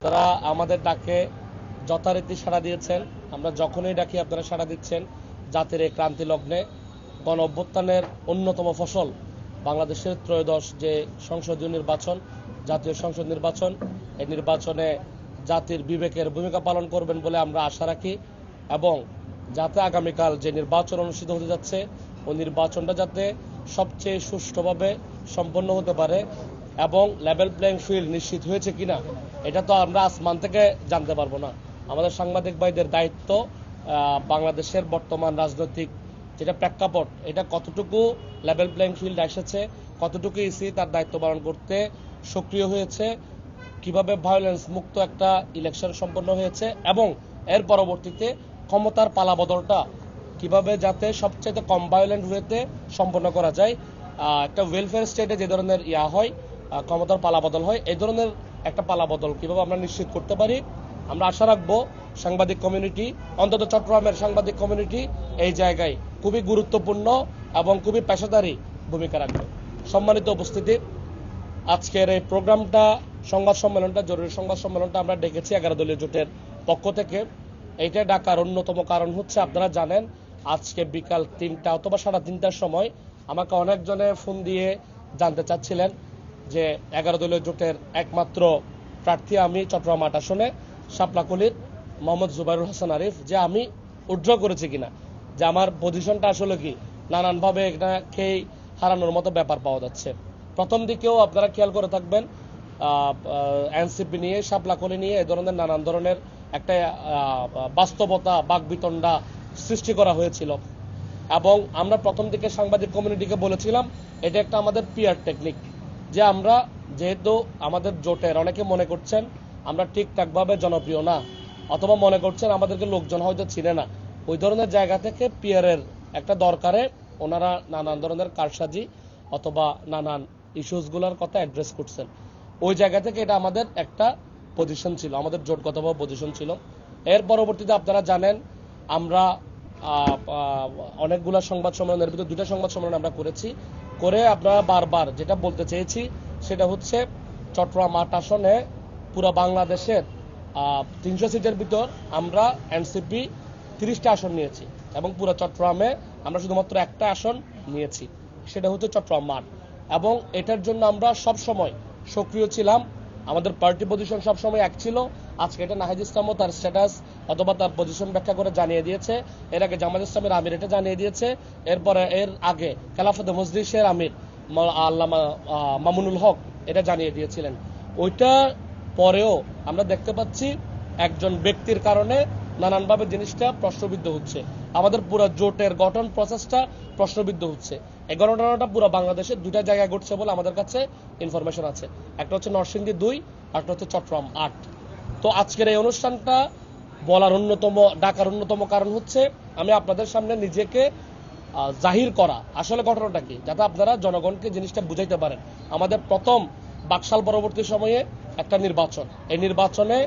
তারা আমাদের ডাকে যথারীতি সাড়া দিয়েছেন। আমরা যখনই ডাকি, আপনারা সাড়া দিচ্ছেন। জাতির এই ক্রান্তি লগ্নে গণ অভ্যুত্থানের অন্যতম ফসল বাংলাদেশের ত্রয়োদশ যে সংসদীয় নির্বাচন, জাতীয় সংসদ নির্বাচন। এই নির্বাচনে জাতির বিবেকের ভূমিকা পালন করবেন বলে আমরা আশা রাখি এবং যাতে আগামীকাল যে নির্বাচন অনুষ্ঠিত হতে যাচ্ছে, ওই নির্বাচনটা যাতে সবচেয়ে সুষ্ঠুভাবে সম্পন্ন হতে পারে এবং লেভেল প্লেইং ফিল্ড নিশ্চিত হয়েছে কিনা এটা তো আমরা আসমান থেকে জানতে পারব না। আমাদের সাংবাদিক ভাইদের দায়িত্ব বাংলাদেশের বর্তমান রাজনৈতিক যেটা প্রেক্ষাপট, এটা কতটুকু লেভেল প্লেইং ফিল্ড এসেছে, কতটুকু ইসি তার দায়িত্ব পালন করতে সক্রিয় হয়েছে, কীভাবে ভায়োলেন্স মুক্ত একটা ইলেকশন সম্পন্ন হয়েছে এবং এর পরবর্তীতে ক্ষমতার পালাবদলটা কীভাবে যাতে সবচেয়ে কম ভায়োলেন্ট ওয়েতে সম্পন্ন করা যায় একটা ওয়েলফেয়ার স্টেটে যে ধরনের ইয়া হয় ক্ষমতার পালাবদল হয়, এই ধরনের একটা পালাবদল কীভাবে আমরা নিশ্চিত করতে পারি? আমরা আশা রাখব সাংবাদিক কমিউনিটি, অন্তত চট্টগ্রামের সাংবাদিক কমিউনিটি এই জায়গায় খুবই গুরুত্বপূর্ণ এবং খুবই পেশাদারী ভূমিকা রাখবে। সম্মানিত উপস্থিতি, আজকের এই প্রোগ্রামটা, সংবাদ সম্মেলনটা, জরুরি সংবাদ সম্মেলনটা আমরা ডেকেছি এগারো দলীয় জোটের পক্ষ থেকে। এইটা ডাকার অন্যতম কারণ হচ্ছে, আপনারা জানেন, আজকে বিকাল তিনটা অথবা সাড়ে তিনটার সময় আমাকে অনেকজনে ফোন দিয়ে জানতে চাচ্ছিলেন। যে এগারো দলীয় জোটের একমাত্র প্রার্থী আমি চট্টগ্রাম আট আসনে, শাপলাকলির মোহাম্মদ জুবাইরুল হাসান আরিফ, যে আমি উড্র করেছি কিনা, যে আমার পজিশনটা আসলে কি, নানানভাবে এটাকেই হারানোর মতো ব্যাপার পাওয়া যাচ্ছে। প্রথম দিকেও আপনারা খেয়াল করে থাকবেন এনসিপি নিয়ে, শাপলাকলি নিয়ে এ ধরনের নানান ধরনের একটা বাস্তবতা, বাকবিতণ্ডা সৃষ্টি করা হয়েছিল। এবং আমরা প্রথম দিকে সাংবাদিক কমিউনিটিকে বলেছিলাম, এটা একটা আমাদের পিয়ার টেকনিক যে আমরা যেহেতু আমাদের জোটের, অনেকে মনে করছেন আমরা ঠিকঠাকভাবে জনপ্রিয় না, অথবা মনে করছেন আমাদেরকে লোকজন হয়তো চিনে না। ওই ধরনের জায়গা থেকে পিয়ারের একটা দরকারে ওনারা নানান ধরনের কারসাজি অথবা নানান ইস্যুসগুলোর কথা অ্যাড্রেস করছেন। ওই জায়গা থেকে এটা আমাদের একটা পজিশন ছিল, আমাদের জোটগত পজিশন ছিল। এর পরবর্তীতে আপনারা জানেন, আমরা অনেকগুলা সংবাদ সম্মেলনের ভিতরে দুটা সংবাদ সম্মেলন আমরা করেছি। করে আপনারা বারবার যেটা বলতে চেয়েছি, সেটা হচ্ছে চট্টগ্রাম আট আসনে পুরো বাংলাদেশের তিনশো সিটের ভিতর আমরা এনসিপি তিরিশটা আসন নিয়েছি এবং পুরো চট্টগ্রামে আমরা শুধুমাত্র একটা আসন নিয়েছি, সেটা হচ্ছে চট্টগ্রাম মাঠ এবং এটার জন্য আমরা সব সময় সক্রিয় ছিলাম আমাদের পার্টি পজিশন সবসময় এক ছিল। আজকে এটা নাহিদ ইসলামও তার স্ট্যাটাস অথবা তার পজিশন ব্যাখ্যা করে জানিয়ে দিয়েছে। এর আগে জামাত ইসলামের আমির এটা জানিয়ে দিয়েছে। এরপরে এর আগে খেলাফত মজলিসের আমির আল্লামা মামুনুল হক এটা জানিয়ে দিয়েছিলেন। ওইটা পরেও আমরা দেখতে পাচ্ছি একজন ব্যক্তির কারণে নানানভাবে জিনিসটা প্রশ্নবিদ্ধ হচ্ছে। আমাদের পুরো জোটের গঠন প্রসেসটা প্রশ্নবিদ্ধ হচ্ছে। এই ঘটনাটা পুরো বাংলাদেশে দুইটা জায়গায় ঘটছে বলে আমাদের কাছে ইনফরমেশন আছে। একটা হচ্ছে নরসিংদী দুই একটা হচ্ছে চট্টগ্রাম আট। তো আজকের এই অনুষ্ঠানটা বলার অন্যতম, ডাকার অন্যতম কারণ হচ্ছে আমি আপনাদের সামনে নিজেকে জাহির করা। আসলে ঘটনাটা কি? যাতে আপনারা জনগণকে জিনিসটা বুঝাইতে পারেন। আমাদের প্রথম বাকশাল পরবর্তী সময়ে একটা নির্বাচন। এই নির্বাচনে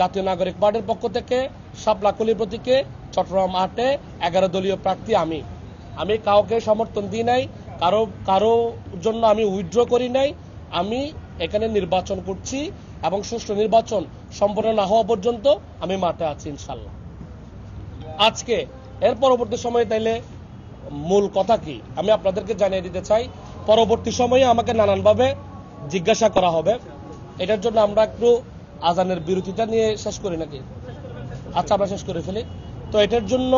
জাতীয় নাগরিক পার্টির পক্ষ থেকে সাপলাকলি প্রতীকে চট্টগ্রাম আটে এগারো দলীয় প্রার্থী আমি। আমি কাউকে সমর্থন দিই নাই, কারও কারও জন্য আমি উইথড্র করি নাই। আমি এখানে নির্বাচন করছি এবং সুষ্ঠু নির্বাচন সম্পন্ন না হওয়া পর্যন্ত আমি মাঠে আছি ইনশাল্লাহ আজকে এর পরবর্তী সময়ে তাইলে মূল কথা কি? আমি আপনাদেরকে জানিয়ে দিতে চাই, পরবর্তী সময়ে আমাকে নানানভাবে জিজ্ঞাসা করা হবে। এটার জন্য আমরা একটু আজানের বিরতিটা নিয়ে শেষ করি নাকি? আচ্ছা আমরা শেষ করে ফেলি। তো এটার জন্য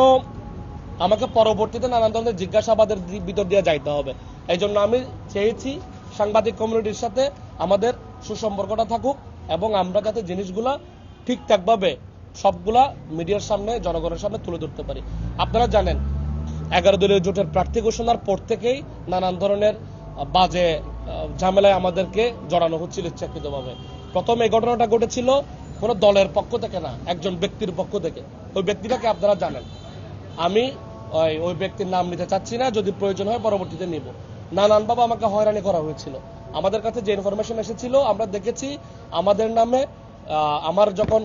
আমাকে পরবর্তীতে নানান ধরনের জিজ্ঞাসাবাদের ভিতর দিয়ে যাইতে হবে। এই জন্য আমি চেয়েছি সাংবাদিক কমিউনিটির সাথে আমাদের সুসম্পর্কটা থাকুক এবং আমরা যাতে জিনিসগুলা ঠিকঠাকভাবে সবগুলা মিডিয়ার সামনে, জনগণের সামনে তুলে ধরতে পারি। আপনারা জানেন, এগারো দলীয় জোটের প্রার্থী ঘোষণার পর থেকেই নানান ধরনের বাজে ঝামেলায় আমাদেরকে জড়ানো হচ্ছিল ইচ্ছাকৃতভাবে। প্রথম এই ঘটনাটা ঘটেছিল কোনো দলের পক্ষ থেকে না, একজন ব্যক্তির পক্ষ থেকে। ওই ব্যক্তিটাকে আপনারা জানেন? আমি ওই ওই ব্যক্তির নাম নিতে চাচ্ছি না, যদি প্রয়োজন হয় পরবর্তীতে নিব। নানানভাবে আমাকে হয়রানি করা হয়েছিল। আমাদের কাছে যে ইনফরমেশন এসেছিল, আমরা দেখেছি, আমাদের নামে আমার যখন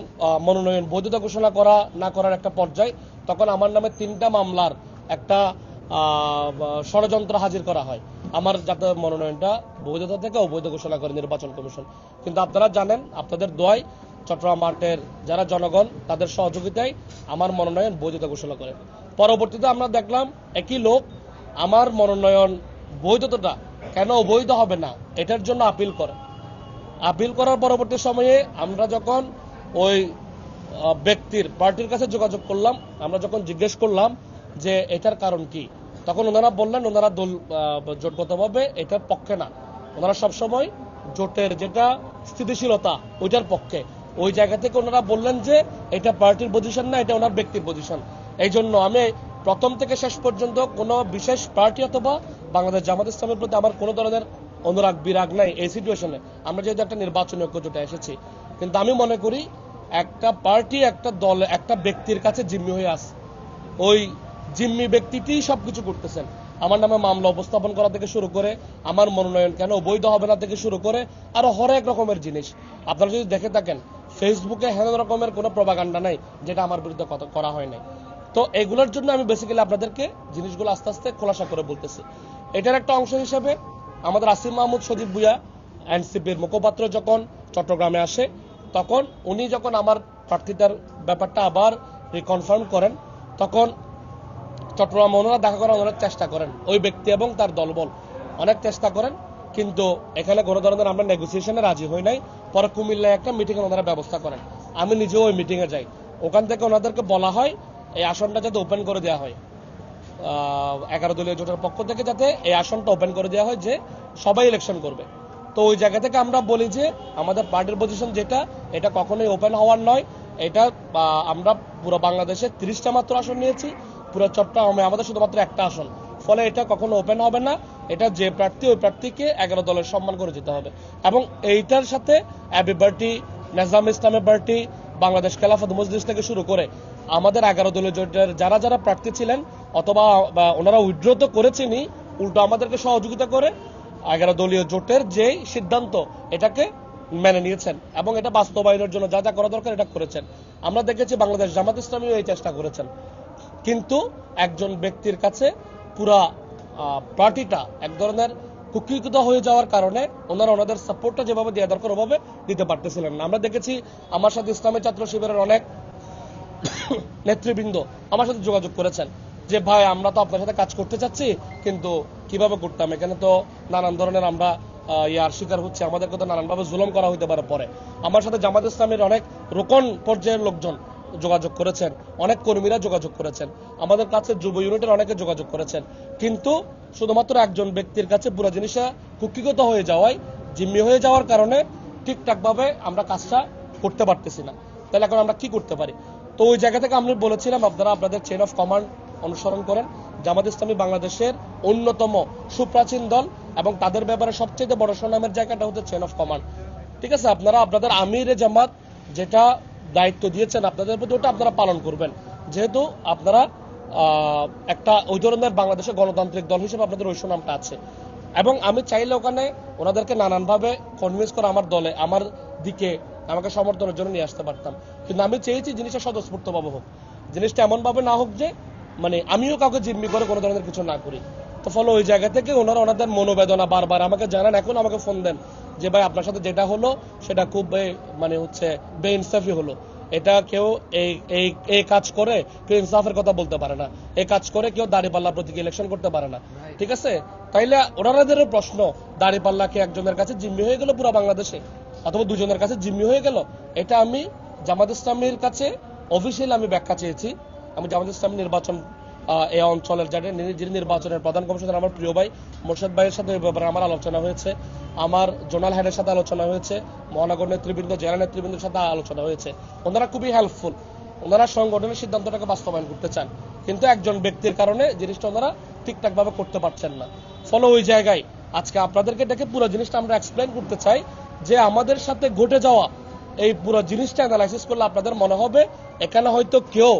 মনোনয়ন বৈধতা ঘোষণা করা, না করার একটা পর্যায়, তখন আমার নামে তিনটা মামলার একটা ষড়যন্ত্র হাজির করা হয়। আমার যাতে মনোনয়নটা বৈধতা থেকে অবৈধ ঘোষণা করে নির্বাচন কমিশন। কিন্তু আপনারা জানেন, আপনাদের দোয়ায় চট্টগ্রাম মাঠের যারা জনগণ, তাদের সহযোগিতায় আমার মনোনয়ন বৈধতা ঘোষণা করেন পরবর্তীতে আমরা দেখলাম একই লোক আমার মনোনয়ন বৈধতাটা কেন অবৈধ হবে না, এটার জন্য আপিল করে। আপিল করার পরবর্তী সময়ে আমরা যখন ওই ব্যক্তির পার্টির কাছে যোগাযোগ করলাম, আমরা যখন জিজ্ঞেস করলাম যে এটার কারণ কি, তখন ওনারা বললেন, ওনারা দল জোটগতভাবে এটার পক্ষে না। ওনারা সবসময় জোটের যেটা স্থিতিশীলতা, ওইটার পক্ষে। ওই জায়গা থেকে ওনারা বললেন যে এটা পার্টির পজিশন না, এটা ওনার ব্যক্তির পজিশন এই জন্য আমি প্রথম থেকে শেষ পর্যন্ত কোনো বিশেষ পার্টি অথবা বাংলাদেশ জামাত ইসলামের প্রতি আমার কোনো ধরনের অনুরাগ, বিরাগ নাই এই সিচুয়েশনে আমরা যেহেতু একটা নির্বাচনী ঐক্যজোটে এসেছি। কিন্তু আমি মনে করি একটা পার্টি, একটা দল, একটা ব্যক্তির কাছে জিম্মি হয়ে আছে ওই জিম্মি ব্যক্তিটি সবকিছু করতেছেন। আমার নামে মামলা উপস্থাপন করা থেকে শুরু করে, আমার মনোনয়ন কেন বৈধ হবে না থেকে শুরু করে, আরও হরেক রকমের জিনিস। আপনারা যদি দেখে থাকেন ফেসবুকে হেন রকমের কোনো প্রবাগান্ডা নাই, যেটা আমার বিরুদ্ধে করা হয় নাই। তো এগুলোর জন্য আমি বেসিক্যালি আপনাদেরকে জিনিসগুলো আস্তে আস্তে খোলাসা করে বলতেছি। এটার একটা অংশ হিসেবে আমাদের আসিম মাহমুদ সজীব ভুইয়া এনসিপির মুখপাত্র যখন চট্টগ্রামে আসে, তখন উনি যখন আমার প্রার্থিতার ব্যাপারটা আবার রিকনফার্ম করেন, তখন চট্টগ্রাম ওনারা দেখা করার অনেক চেষ্টা করেন। ওই ব্যক্তি এবং তার দলবল অনেক চেষ্টা করেন। কিন্তু এখানে কোনো ধরনের আমরা নেগোসিয়েশনে রাজি হই নাই। পরে কুমিল্লায় একটা মিটিং ওনারা ব্যবস্থা করেন। আমি নিজেও ওই মিটিংয়ে যাই। ওখান থেকে ওনাদেরকে বলা হয়, এই আসনটা যাতে ওপেন করে দেওয়া হয়। এগারো দলীয় জোটের পক্ষ থেকে যাতে এই আসনটা ওপেন করে দেওয়া হয় যে সবাই ইলেকশন করবে। তো ওই জায়গা থেকে আমরা বলি যে আমাদের পার্টির পজিশন যেটা, এটা কখনোই ওপেন হওয়ার নয়। এটা আমরা পুরো বাংলাদেশে তিরিশটা মাত্র আসন নিয়েছি। পুরো চট্টগ্রামে আমাদের শুধুমাত্র একটা আসন। ফলে এটা কখনো ওপেন হবে না। এটা যে প্রার্থী, ওই প্রার্থীকে এগারো দলের সম্মান করে যেতে হবে। এবং এইটার সাথে অ্যাবি পার্টি নেজাম ইসলামের পার্টি বাংলাদেশ খেলাফত মজলিস থেকে শুরু করে আমাদের এগারো দলীয় জোটের যারা যারা প্রার্থী ছিলেন অথবা ওনারা উইড্র তো করেছেনই, উল্টো আমাদেরকে সহযোগিতা করে এগারো দলীয় জোটের যে সিদ্ধান্ত, এটাকে মেনে নিয়েছেন এবং এটা বাস্তবায়নের জন্য যা যা করা দরকার এটা করেছেন। আমরা দেখেছি বাংলাদেশ জামাত ইসলামীও এই চেষ্টা করেছেন। কিন্তু একজন ব্যক্তির কাছে পুরা পার্টিটা এক ধরনের কুকিকৃত হয়ে যাওয়ার কারণে ওনারা ওনাদের সাপোর্টটা যেভাবে দেওয়া দরকার ওভাবে দিতে পারতেছিলেন না। আমরা দেখেছি আমার সাথে ইসলামী ছাত্র শিবিরের অনেক নেতৃবৃন্দ আমার সাথে যোগাযোগ করেছেন যে, ভাই, আমরা তো আপনার সাথে কাজ করতে চাচ্ছি, কিন্তু কীভাবে করতাম? এখানে তো নানান ধরনের আমরা ইয়ার শিকার হচ্ছে। আমাদেরকে তো নানানভাবে জুলম করা হইতে পারে পরে। আমার সাথে জামাত ইসলামের অনেক রোকন পর্যায়ের লোকজন যোগাযোগ করেছেন। অনেক কর্মীরা যোগাযোগ করেছেন। আমাদের কাছে যুব ইউনিটের অনেকে যোগাযোগ করেছেন। কিন্তু শুধুমাত্র একজন ব্যক্তির কাছে পুরো জিনিসটা কুক্ষিগত হয়ে যাওয়ায়, জিম্মি হয়ে যাওয়ার কারণে ঠিকঠাক ভাবে আমরা কাজটা করতে পারতেছি না। তাহলে এখন আমরা কি করতে পারি? তো ওই জায়গা থেকে আমি বলেছিলাম, আপনারা আপনাদের চেন অফ কমান্ড অনুসরণ করেন। জামাত ইসলামী বাংলাদেশের অন্যতম সুপ্রাচীন দল এবং তাদের ব্যাপারে সবচেয়ে বড় সুনামের জায়গাটা হচ্ছে চেন অফ কমান্ড ঠিক আছে, আপনারা আপনাদের আমির জামাত, যেটা দায়িত্ব দিয়েছেন আপনাদের প্রতি, ওটা আপনারা পালন করবেন। যেহেতু আপনারা একটা ওই ধরনের বাংলাদেশের গণতান্ত্রিক দল হিসেবে আপনাদের ওই সুনামটা আছে। এবং আমি চাইলে ওখানে ওনাদেরকে নানানভাবে কনভিন্স করে আমার দলে, আমার দিকে আমাকে সমর্থনের জন্য নিয়ে আসতে পারতাম। কিন্তু আমি চেয়েছি জিনিসটা স্বতঃস্ফূর্তভাবে হোক। জিনিসটা এমনভাবে না হোক যে মানে আমিও কাউকে জিম্মি করে কোনো ধরনের কিছু না করি। তো ফলে ওই জায়গা থেকে ওনারা ওনাদের মনোবেদনা বারবার আমাকে জানান এখন আমাকে ফোন দেন যে ভাই আপনার সাথে যেটা হলো সেটা খুব মানে হচ্ছে বেইনসাফি হলো। এটা কেউ এই এই এই কাজ করে কেউ ইনসাফের কথা বলতে পারে না। এই কাজ করে কেউ দাড়িপাল্লা প্রতীক ইলেকশন করতে পারে না। ঠিক আছে? তাইলে ওনাদের প্রশ্ন দাড়িপাল্লা কে একজনের কাছে জিম্মি হয়ে গেল পুরো বাংলাদেশে অথবা দুজনের কাছে জিম্মি হয়ে গেল? এটা আমি জামাত ইসলামের কাছে অফিসিয়াল আমি ব্যাখ্যা চেয়েছি। আমি জামাত ইসলাম নির্বাচন এই অঞ্চলের যারা যিনি নির্বাচনের প্রধান কমিশনার, আমার প্রিয় ভাই মোর্শেদ ভাইয়ের সাথে ব্যাপারে আমার আলোচনা হয়েছে। আমার জোনাল হেডের সাথে আলোচনা হয়েছে। মহানগর নেতৃবৃন্দ, জেলা নেতৃবৃন্দের সাথে আলোচনা হয়েছে। ওনারা খুবই হেল্পফুল ওনারা সংগঠনের সিদ্ধান্তটাকে বাস্তবায়ন করতে চান। কিন্তু একজন ব্যক্তির কারণে জিনিসটা ওনারা ঠিকঠাক ভাবে করতে পারছেন না। ফলে ওই জায়গায় আজকে আপনাদেরকে ডেকে পুরো জিনিসটা আমরা এক্সপ্লেন করতে চাই যে আমাদের সাথে ঘটে যাওয়া এই পুরো জিনিসটা অ্যানালাইসিস করলে আপনাদের মনে হবে, এখানে হয়তো কেউ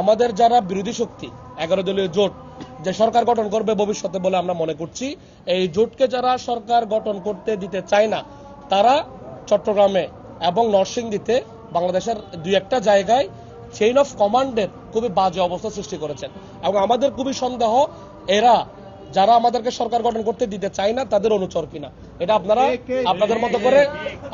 আমাদের যারা বিরোধী শক্তি, এগারো দলীয় জোট, যে সরকার গঠন করবে ভবিষ্যতে বলে আমরা মনে করছি, এই জোটকে যারা সরকার গঠন করতে দিতে চায় না, তারা চট্টগ্রামে এবং নরসিংদীতে বাংলাদেশের দুই একটা জায়গায় চেইন অফ কমান্ডের খুবই বাজে অবস্থা সৃষ্টি করেছেন। এবং আমাদের খুবই সন্দেহ, এরা যারা আমাদেরকে সরকার গঠন করতে দিতে চায় না তাদের অনুচর কিনা। এটা আপনারা আপনাদের মতো করে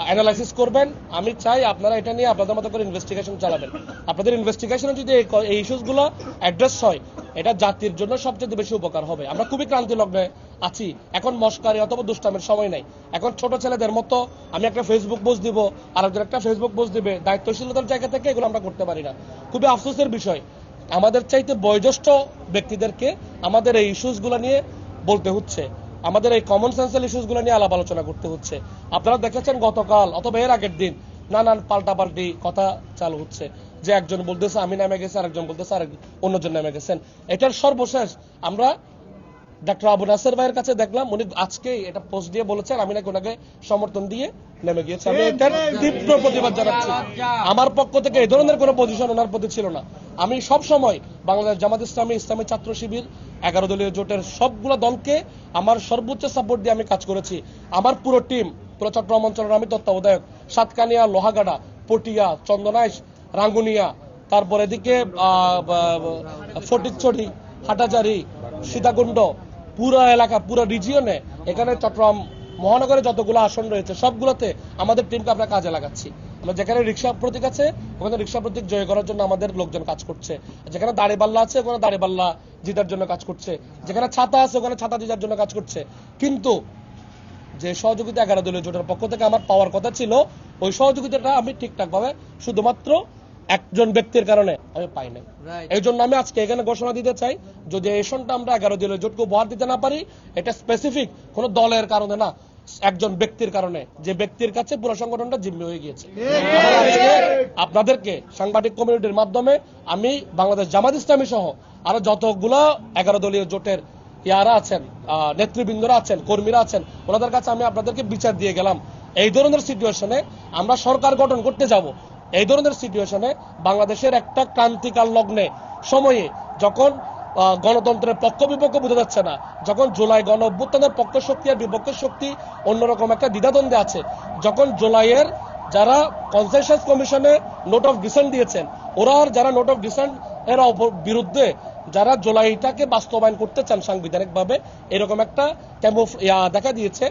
অ্যানালাইসিস করবেন। আমি চাই আপনারা এটা নিয়ে আপনাদের মতো করে ইনভেস্টিগেশন চালাবেন। আপনাদের ইনভেস্টিগেশনে যদি এই ইস্যুসগুলো অ্যাড্রেস হয় এটা জাতির জন্য সবচেয়ে বেশি উপকার হবে। আমরা খুবই ক্রান্তি লগ্নে আছি। এখন মস্কারি অথবা দুষ্টামের সময় নাই। এখন ছোট ছেলেদের মতো আমি একটা ফেসবুক পোস্ট দিব আরেকজন একটা ফেসবুক পোস্ট দিবে। দায়িত্বশীলতার জায়গা থেকে এগুলো আমরা করতে পারি না। খুবই আফসোসের বিষয়। আমাদের চাইতে বয়োজ্যেষ্ঠ ব্যক্তিদেরকে আমাদের এই ইস্যুসগুলো নিয়ে বলতে হচ্ছে। আমাদের এই কমন সেন্সাল ইস্যুসগুলো নিয়ে আলাপ আলোচনা করতে হচ্ছে। আপনারা দেখেছেন গতকাল, অথবা এর আগের দিন, নানান পাল্টাপাল্টি কথা চালু হচ্ছে। যে একজন বলতেছে, আমি নামে গেছি, আরেকজন বলতেছে, আরেক অন্যজন নামে গেছেন। এটার সর্বশেষ আমরা ডাক্তার আবু নাসের ভাইয়ের কাছে দেখলাম, উনি আজকে এটা পোস্ট দিয়ে বলেছেন আমি নাকি ওনাকে সমর্থন দিয়ে নেমে গিয়েছি। আমি এটার তীব্র প্রতিবাদ জানাচ্ছি। আমার পক্ষ থেকে এই ধরনের কোনো পজিশন ওনার প্রতি ছিল না। আমি সব সময় বাংলাদেশ জামাত ইসলামী ইসলামী ছাত্র শিবির, এগারো দলীয় জোটের সবগুলো দলকে আমার সর্বোচ্চ সাপোর্ট দিয়ে আমি কাজ করেছি। আমার পুরো টিম পুরো চট্টগ্রাম অঞ্চলের আমি তত্ত্বাবধায়ক, সাতকানিয়া, লোহাগাড়া, পটিয়া, চন্দনাইশ, রাঙ্গুনিয়া, তারপর এদিকে ফটিকছড়ি হাটাজারি সীতাকুণ্ড পুরো এলাকা, পুরো রিজিয়নে এখানে চট্টগ্রাম মহানগরে যতগুলো আসন রয়েছে, সবগুলোতে আমাদের টিমকে আমরা কাজে লাগাচ্ছি। আমরা যেখানে রিক্সা প্রতীক আছে, ওখানে রিক্সা প্রতীক জয় করার জন্য আমাদের লোকজন কাজ করছে। যেখানে দাড়িপাল্লা আছে, ওখানে দাড়িপাল্লা জিতার জন্য কাজ করছে। যেখানে ছাতা আছে, ওখানে ছাতা জিতার জন্য কাজ করছে। কিন্তু যে সহযোগিতা এগারো দলীয় জোটের পক্ষ থেকে আমার পাওয়ার কথা ছিল, ওই সহযোগিতাটা আমি ঠিকঠাক ভাবে শুধুমাত্র একজন ব্যক্তির কারণে আমি পাই নাই। এই জন্য আমি আজকে এখানে ঘোষণা দিতে চাই যদি এই সনটা আমরা এগারো দলীয় জোটকে উপহার দিতে না পারি এটা স্পেসিফিক কোনো দলের কারণে না একজন ব্যক্তির কারণে। যে ব্যক্তির কাছে পুরো সংগঠনটা জিম্মি হয়ে গিয়েছে। আপনাদেরকে সাংবাদিক কমিউনিটির মাধ্যমে আমি বাংলাদেশ জামাত ইসলামী সহ আরও যতগুলো এগারো দলীয় জোটের ইয়ারা আছেন আহ, নেতৃবৃন্দরা আছেন কর্মীরা আছেন ওনাদের কাছে আমি আপনাদেরকে বিচার দিয়ে গেলাম। এই ধরনের সিচুয়েশনে আমরা সরকার গঠন করতে যাব। এই ধরনের সিচুয়েশনে বাংলাদেশের একটা ক্রান্তিকাল লগ্নে, সময়ে যখন গণতন্ত্রের পক্ষ বিপক্ষ বোঝা যাচ্ছে না, যখন জুলাই গণ অভ্যুত্থানের পক্ষ শক্তি আর বিপক্ষ শক্তি অন্যরকম একটা দ্বিধাদ্বন্দ্বে আছে, যখন জুলাইয়ের যারা কনসেনসাস কমিশনে নোট অফ ডিসেন্ট দিয়েছেন, ওরা আর যারা নোট অফ ডিসেন্ট এর বিরুদ্ধে যারা জুলাইটাকে বাস্তবায়ন করতে চান সাংবিধানিকভাবে, এরকম একটা ইয়া দেখা দিয়েছে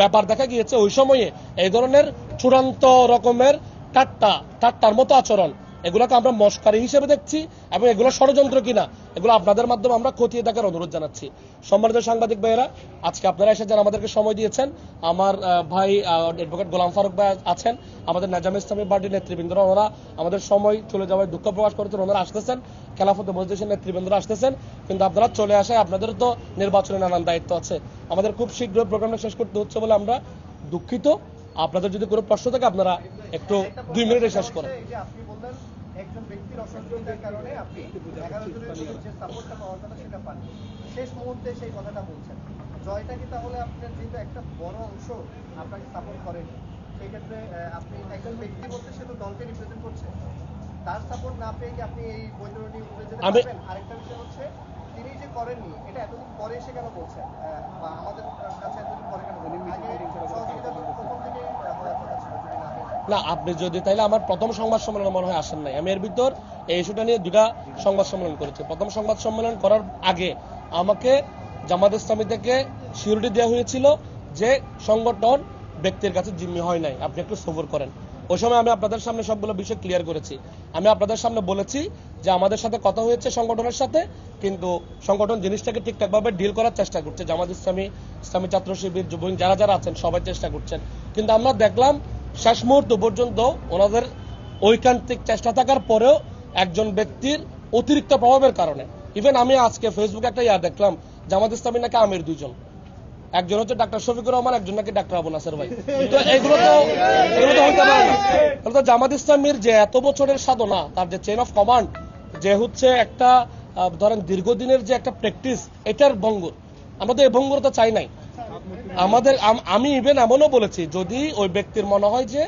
ব্যাপার দেখা গিয়েছে, ওই সময়ে এই ধরনের চূড়ান্ত রকমের ঠাট্টা, ঠাট্টার মতো আচরণ। এগুলোকে আমরা মস্কারি হিসেবে দেখছি এবং এগুলো ষড়যন্ত্র কিনা, এগুলো আপনাদের মাধ্যমে আমরা খতিয়ে দেখার অনুরোধ জানাচ্ছি। সম্মানিত সাংবাদিক ভাইয়েরা, আজকে আপনারা এসে যারা আমাদেরকে সময় দিয়েছেন, আমার ভাই অ্যাডভোকেট গোলাম ফারুক ভাই আছেন, আমাদের নাজাম ইসলামী পার্টির নেতৃবৃন্দরা, ওনারা আমাদের সময় চলে যাওয়ায় দুঃখ প্রকাশ করেছেন, ওনারা আসতেছেন, খেলাফত মজলিসের নেতৃবৃন্দরা আসতেছেন, কিন্তু আপনারা চলে আসায় আপনাদের তো নির্বাচনে নানান দায়িত্ব আছে। আমাদের খুব শীঘ্রই প্রোগ্রামটা শেষ করতে হচ্ছে বলে আমরা দুঃখিত। আপনাদের যদি কোনো প্রশ্ন থাকে আপনারা একটু দুই মিনিটে শেষ করেন। এই যে আপনি বললেন একজন ব্যক্তির অসহযোগিতার কারণে আপনি এগারো জনের যে সাপোর্টটা পাওয়ার কথা সেটা পান শেষ মুহূর্তে সেই কথাটা বলছেন। জয়টা কি তাহলে আপনার যেহেতু একটা বড় অংশ আপনাকে সাপোর্ট করেন সেই আপনি একজন ব্যক্তি বলতে সে তো দলকে রিপ্রেজেন্ট করছে। তার সাপোর্ট না পেয়ে কি আপনি এই বৈতরণী উপরে যেতে পারবেন? আরেকটা বিষয় হচ্ছে তিনি যে করেননি এটা এতদিন পরে এসে কেন বলছেন? বা আমাদের কাছে এতদিন পরে কেন বলছেন? আগে সহযোগিতা তো প্রথম থেকে হওয়ার কথা ছিল যদি না, আপনি যদি তাইলে আমার প্রথম সংবাদ সম্মেলনে মনে হয় আসেন নাই। আমি এর ভিতর এই ইস্যুটা নিয়ে দুটা সংবাদ সম্মেলন করেছি। প্রথম সংবাদ সম্মেলন করার আগে আমাকে জামাত ইসলামী থেকে সিউরিটি দেওয়া হয়েছিল যে সংগঠন ব্যক্তির কাছে জিম্মি হয় নাই। আপনি একটু সবর করেন। ওই সময় আমি আপনাদের সামনে সবগুলো বিষয় ক্লিয়ার করেছি। আমি আপনাদের সামনে বলেছি যে আমাদের সাথে কথা হয়েছে সংগঠনের সাথে, কিন্তু সংগঠন জিনিসটাকে ঠিকঠাকভাবে ডিল করার চেষ্টা করছে। জামাত ইসলামী ইসলামী ছাত্র শিবির যুব যারা যারা আছেন, সবাই চেষ্টা করছেন। কিন্তু আমরা দেখলাম শেষ মুহূর্ত পর্যন্ত ওনাদের ঐকান্তিক চেষ্টা থাকার পরেও একজন ব্যক্তির অতিরিক্ত প্রভাবের কারণে। ইভেন আমি আজকে ফেসবুকে একটা ইয়া দেখলাম জামাত ইসলামী নাকি আমির দুইজন। একজন হচ্ছে ডাক্তার শফিকুর রহমান, একজন নাকি ডাক্তার আবু নাসের ভাই। তো এগুলো তো এগুলো তো হইতে পারে না। তো জামাত ইসলামীর যে এত বছরের সাধনা, তার যে চেন অফ কমান্ড যে হচ্ছে একটা ধরেন দীর্ঘদিনের যে একটা প্র্যাকটিস এটার ভঙ্গুর। আমরা তো এই ভঙ্গুরতা চাই নাই। আমাদের আমি ইভেন এমনও বলেছি যদি ওই ব্যক্তির মনে হয় যে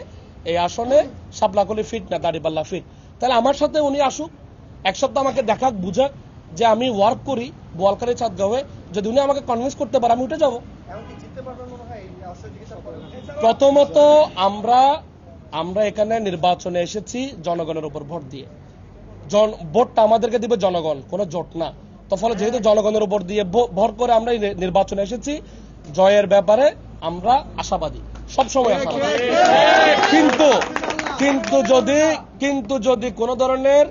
এই আসনে সাপলাকলি ফিট না দাড়িপাল্লা ফিট তাহলে আমার সাথে উনি আসুক এক সপ্তাহ আমাকে দেখাক বুঝাক যে আমি ওয়ার্ক করি বোয়ালকারি চাঁদগাঁওয়ে যদি উনি আমাকে কনভিন্স করতে পারে আমি উঠে যাব। মনে হয় প্রথমত আমরা আমরা এখানে নির্বাচনে এসেছি জনগণের উপর ভোট দিয়ে। জন ভোটটা আমাদেরকে দিবে জনগণ কোনো জোট না। তো ফলে যেহেতু জনগণের উপর দিয়ে ভর করে আমরা এই নির্বাচনে এসেছি জয়ের ব্যাপারে আমরা আশাবাদী। সবসময় আশাবাদী। কিন্তু কিন্তু যদি কিন্তু যদি কোনো ধরনের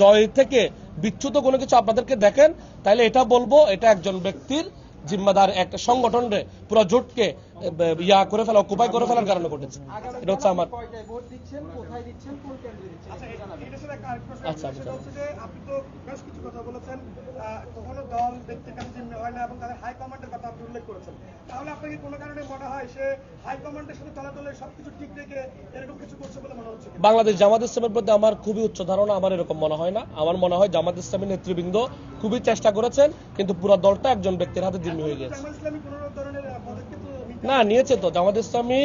জয় থেকে বিচ্যুত কোনো কিছু আপনাদেরকে দেখেন তাহলে এটা বলব এটা একজন ব্যক্তির জিম্মাদার একটা সংগঠনরে পুরো জোটকে ইয়া করে ফেলা অকুপাই করে ফেলার কারণে ঘটেছে। এটা হচ্ছে আমার কয়টায় ভোট দিচ্ছেন কোথায় দিচ্ছেন কোন কেন্দ্রে দিচ্ছেন আচ্ছা, আরেকটা প্রশ্ন আচ্ছা, করেছেন। তাহলে আপনাকে কোনো কারণে মনে হয় সে হাই কমান্ডের সাথে তলাতলে সবকিছু ঠিক রেখে এরকম কিছু করছে বলে মনে হচ্ছে? বাংলাদেশ জামাত ইসলামের প্রতি আমার খুবই উচ্চ ধারণা আমার এরকম মনে হয় না। আমার মনে হয় জামাত ইসলামের নেতৃবৃন্দ খুবই চেষ্টা করেছেন কিন্তু পুরো দলটা একজন ব্যক্তির হাতে জিম্মি হয়ে গেছে না নিয়েছে তো। জামাত ইসলামী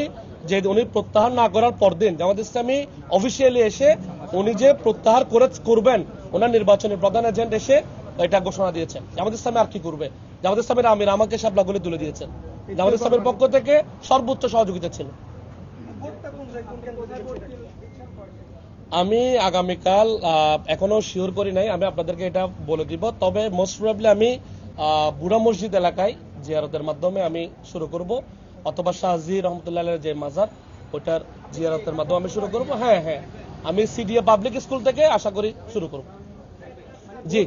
যে উনি প্রত্যাহার না করার পর দিন জামাত ইসলামী অফিসিয়ালি এসে উনি যে প্রত্যাহার করে করবেন ওনার নির্বাচনী প্রধান এজেন্ট এসে এটা ঘোষণা দিয়েছেন। জামাত ইসলামী আর কি করবে? জামাত ইসলামের আমির আমাকে সাবলাগুলি তুলে দিয়েছেন। জামাত ইসলামের পক্ষ থেকে সর্বোচ্চ সহযোগিতা ছিল। আমি আগামীকাল এখনও শিওর করি নাই, আমি আপনাদেরকে এটা বলে দিব। তবে মোস্ট প্রবাবলি আমি বুড়া মসজিদ এলাকায় জিয়ারতের মাধ্যমে আমি শুরু করব। অথবা শাহজি রহমতুল্লাহ যে মাজার ওটার জিয়ারতের মাধ্যমে আমি শুরু করব। হ্যাঁ হ্যাঁ। আমি সিডিএ পাবলিক স্কুল থেকে আশা করি শুরু করব। জি।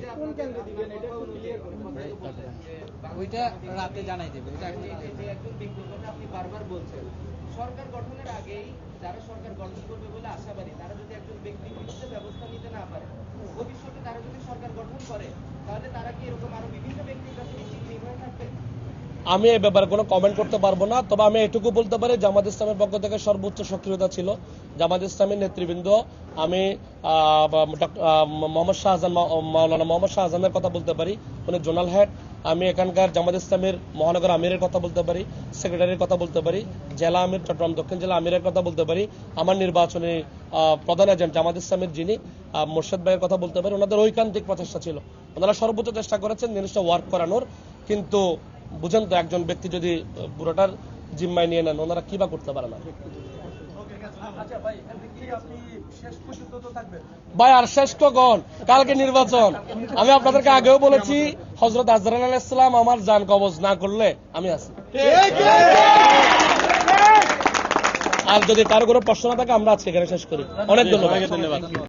ওইটা রাতে জানাই দেবে বারবার বলছেন সরকার গঠনের আগেই যারা সরকার গঠন করবে বলে আশাবাদী তারা যদি একজন ব্যক্তি বিরুদ্ধে ব্যবস্থা নিতে না পারে, ভবিষ্যতে তারা যদি সরকার গঠন করে, তাহলে তারা কি এরকম আরও বিভিন্ন ব্যক্তির কাছে নিশ্চিত হয়ে থাকবে? আমি এ ব্যাপারে কোনো কমেন্ট করতে পারব না, তবে আমি এটুকু বলতে পারি জামাত ইসলামের পক্ষ থেকে সর্বোচ্চ সক্রিয়তা ছিল। জামাত ইসলামের নেতৃবৃন্দ, আমি মোহাম্মদ শাহজাহান, মা- মাওলানা মোহাম্মদ শাহজাহানের কথা বলতে পারি, উনি জোনাল হেড। আমি এখানকার জামাত ইসলামের মহানগর আমিরের কথা বলতে পারি, সেক্রেটারির কথা বলতে পারি, জেলা আমির, চট্টগ্রাম দক্ষিণ জেলা আমিরের কথা বলতে পারি, আমার নির্বাচনী প্রধান এজেন্ট জামাত ইসলামের যিনি মোর্শেদ ভাইয়ের কথা বলতে পারি, ওনাদের ঐকান্তিক প্রচেষ্টা ছিল। ওনারা সর্বোচ্চ চেষ্টা করেছেন জিনিসটা ওয়ার্ক করানোর, কিন্তু বুঝেন তো একজন ব্যক্তি যদি পুরোটার জিম্মায় নিয়ে নেন ওনারা কি বা করতে পারে না? আচ্ছা ভাই শেষ আর শ্রেষ্ঠ গণ। কালকে নির্বাচন। আমি আপনাদেরকে আগেও বলেছি হজরত আজরান আলাইসালাম আমার জান কবজ না করলে আমি আছি। আর যদি কারও কোনো প্রশ্ন না থাকে আমরা আজকে এখানে শেষ করি। অনেক ধন্যবাদ। ধন্যবাদ।